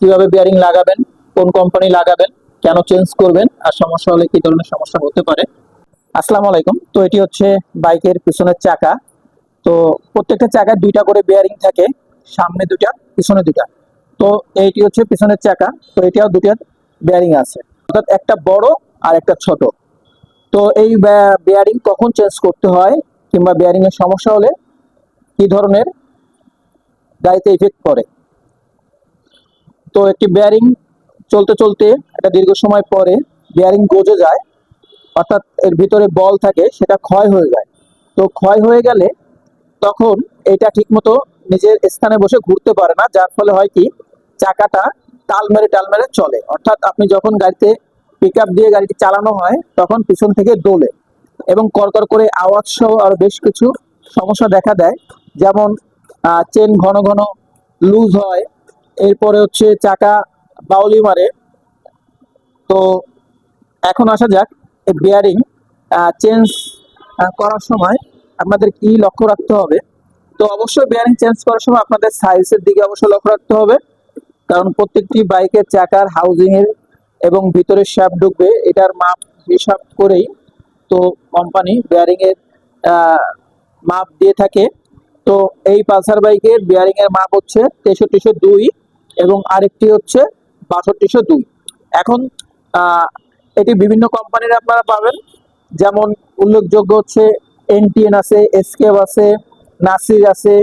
কীভাবে বিয়ারিং লাগাবেন, কোন কোম্পানি লাগাবেন, কেন চেঞ্জ করবেন, আর সমস্যা হলে কি ধরনের সমস্যা হতে পারে। আসসালামু আলাইকুম। তো এটি হচ্ছে বাইকের পিছনের চাকা। তো প্রত্যেকটা চাকায় দুইটা করে বেয়ারিং থাকে, সামনে দুটা পিছনে দুটা তো এইটি হচ্ছে পিছনের চাকা। তো এটাও দুটা বেয়ারিং আছে। অর্থাৎ একটা বড় আর একটা ছোট। তো এই বিয়ারিং কখন চেঞ্জ করতে হয়, কিংবা বেয়ারিং এর সমস্যা হলে কি ধরনের গাড়িতে ইফেক্ট করে তো একটি বেয়ারিং চলতে চলতে একটা দীর্ঘ সময় পরে বেয়ারিং গজে যায়, অর্থাৎ এর ভিতরে বল থাকে, সেটা ক্ষয় হয়ে যায়। তো ক্ষয় হয়ে গেলে তখন এটা ঠিকমতো নিজের স্থানে বসে ঘুরতে পারে না, যার ফলে হয় কি, চাকাটা টাল মেরে টাল মেরে চলে। অর্থাৎ আপনি যখন গাড়িতে পিক দিয়ে গাড়িটি চালানো হয়, তখন পিছন থেকে দোলে এবং করকর করে আওয়াজ সহ আরও বেশ কিছু সমস্যা দেখা দেয়। যেমন চেন ঘন ঘন লুজ হয় এরপরে হচ্ছে চাকা বাউলি মারে তো এখন আসা যাক বিয়ারিং চেঞ্জ করার সময় আপনাদের কি লক্ষ্য রাখতে হবে। তো অবশ্যই বিয়ারিং চেঞ্জ করার সময় আপনাদের সাইজের দিকে অবশ্যই লক্ষ্য রাখতে হবে। কারণ প্রত্যেকটি বাইকের চাকার হাউজিং এর এবং ভিতরের শ্যাপ ঢুকবে, এটার মাপ হিসাব করেই তো কোম্পানি বিয়ারিং এর মাপ দিয়ে থাকে। তো এই পালসার বাইকের বিয়ারিং এর মাপ হচ্ছে তেষট্টিশো দুই এবং আরেকটি হচ্ছে বাষট্টিশো দুই। এখন এটি বিভিন্ন কোম্পানির আপনারা পাবেন। যেমন উল্লেখযোগ্য হচ্ছে এনটিএন আছে, এসকেপ আছে, নাসির আছে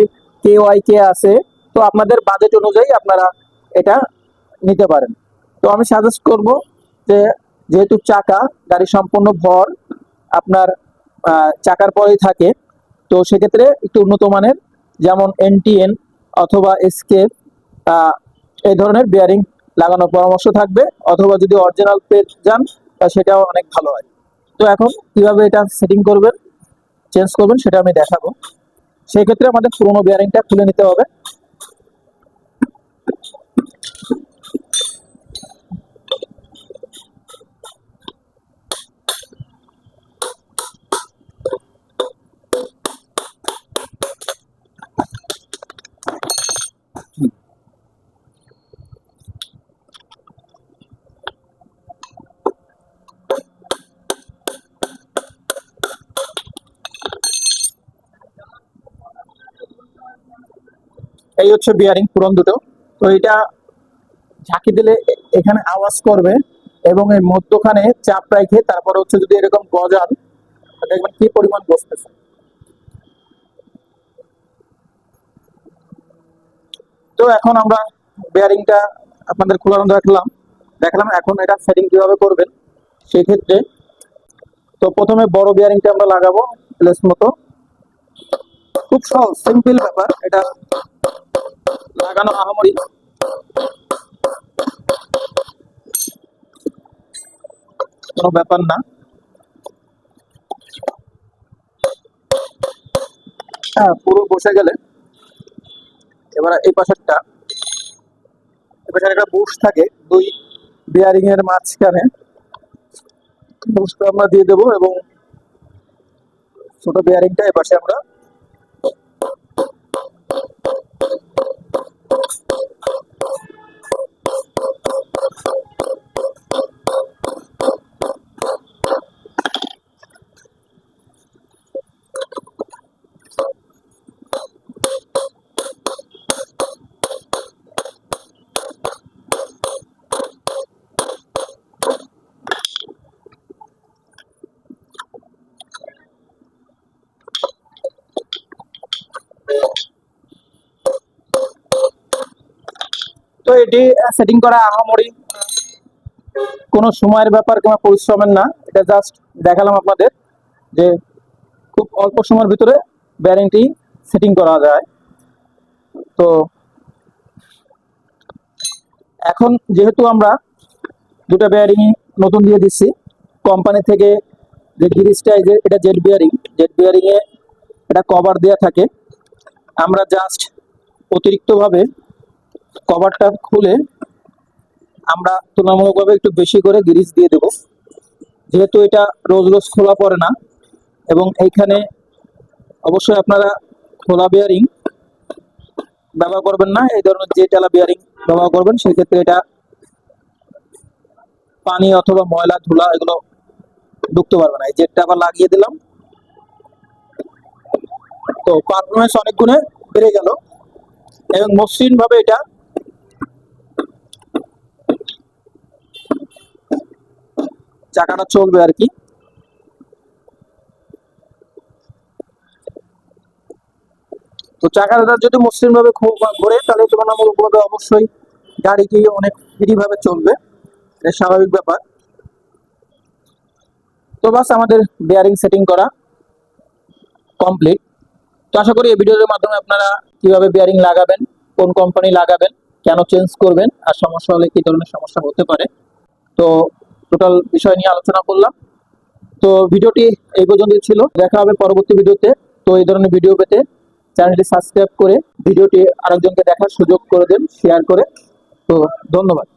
কে আছে। তো আপনাদের বাজেট অনুযায়ী আপনারা এটা নিতে পারেন। তো আমি সাজেস্ট করব যে যেহেতু চাকা, গাড়ি সম্পূর্ণ ভর, আপনার চাকার পরেই থাকে, তো সেক্ষেত্রে একটু উন্নত মানের, যেমন এনটিএন অথবা এসকেপ এই ধরনের বিয়ারিং লাগানোর পরামর্শ থাকবে, অথবা যদি অরিজিনাল পেজ যান, তা সেটাও অনেক ভালো হয়। তো এখন কীভাবে এটা সেটিং করবেন চেঞ্জ করবেন, সেটা আমি দেখাবো। সেই ক্ষেত্রে আমাদের পুরোনো বিয়ারিংটা খুলে নিতে হবে। এই হচ্ছে বিয়ারিং পুরন দুটো। তো এটা ঝাঁকি দিলে এখানে আওয়াজ করবে এবং এই মধ্যখানে চাপ রেখে তারপর হচ্ছে যদি এরকম গজান, দেখবেন কি পরিমাণ বসতেছে। তো এখন আমরা বেয়ারিংটা আপনাদের খোলানো দেখলাম। দেখলাম এখন এটা সেটিং কীভাবে করবেন সেই ক্ষেত্রে তো প্রথমে বড় বিয়ারিংটা আমরা লাগাবো প্লেস মতো। খুব সহজ সিম্পল ব্যাপার। এটা লাগানো আহামরি কোনো ব্যাপার না। হ্যাঁ পুরো বসে গেলে এবার এই পাশেরটা, এই পাশে একটা বুশ থাকে, দুই বিয়ারিং এর মাঝখানে। বুশটা আমরা দিয়ে দেবো এবং ছোট বিয়ারিংটা এ পাশে আমরা তো এটি সেটিং করা আহামরি। কোনো সময়ের ব্যাপার কিংবা পরিশ্রমের না। এটা জাস্ট দেখালাম আপনাদের যে খুব অল্প সময়ের ভিতরে ব্যারিংটি সেটিং করা যায়। তো এখন যেহেতু আমরা দুটো বেয়ারিং নতুন দিয়ে দিচ্ছি কোম্পানি থেকে যে গিরিসটা এই যে এটা জেড বিয়ারিং জেড বিয়ারিংয়ে এটা কভার দেওয়া থাকে। আমরা জাস্ট অতিরিক্তভাবে কভারটা খুলে আমরা তুলনামূলকভাবে একটু বেশি করে গিরিস দিয়ে দেব। যেহেতু এটা রোজ রোজ খোলা পড়ে না এবং এইখানে অবশ্যই আপনারা খোলা বিয়ারিং ব্যবহার করবেন না। এই ধরনের যে টালা বিয়ারিং ব্যবহার করবেন, সেক্ষেত্রে এটা পানি অথবা ময়লা, ধুলা এগুলো ঢুকতে পারবে না। এই জেটটা আবার লাগিয়ে দিলাম। তো পারফরমেন্স অনেক গুণে বেড়ে গেল এবং মসৃণভাবে এটা চাকাটা চলবে আর কি। তো চাকাটা যদি মসৃণ ভাবে ঘোরে, তাহলে তুলনামূলকভাবে অবশ্যই গাড়িটি অনেক ফ্রি ভাবে চলবে। এটা স্বাভাবিক ব্যাপার। তো বাস আমাদের বেয়ারিং সেটিং করা কমপ্লিট তো আশা করি এই ভিডিওর মাধ্যমে আপনারা কীভাবে বেয়ারিং লাগাবেন, কোন কোম্পানি লাগাবেন, কেন চেঞ্জ করবেন, আর সমস্যা হলে কি ধরনের সমস্যা হতে পারে। তো টোটাল বিষয় নিয়ে আলোচনা করলাম। তো ভিডিওটি এই পর্যন্তই ছিল। দেখা হবে পরবর্তী ভিডিওতে। তো এই ধরনের ভিডিও পেতে চ্যানেলটি সাবস্ক্রাইব করে ভিডিওটি আরেকজনকে দেখার সুযোগ করে দেন শেয়ার করে। তো ধন্যবাদ।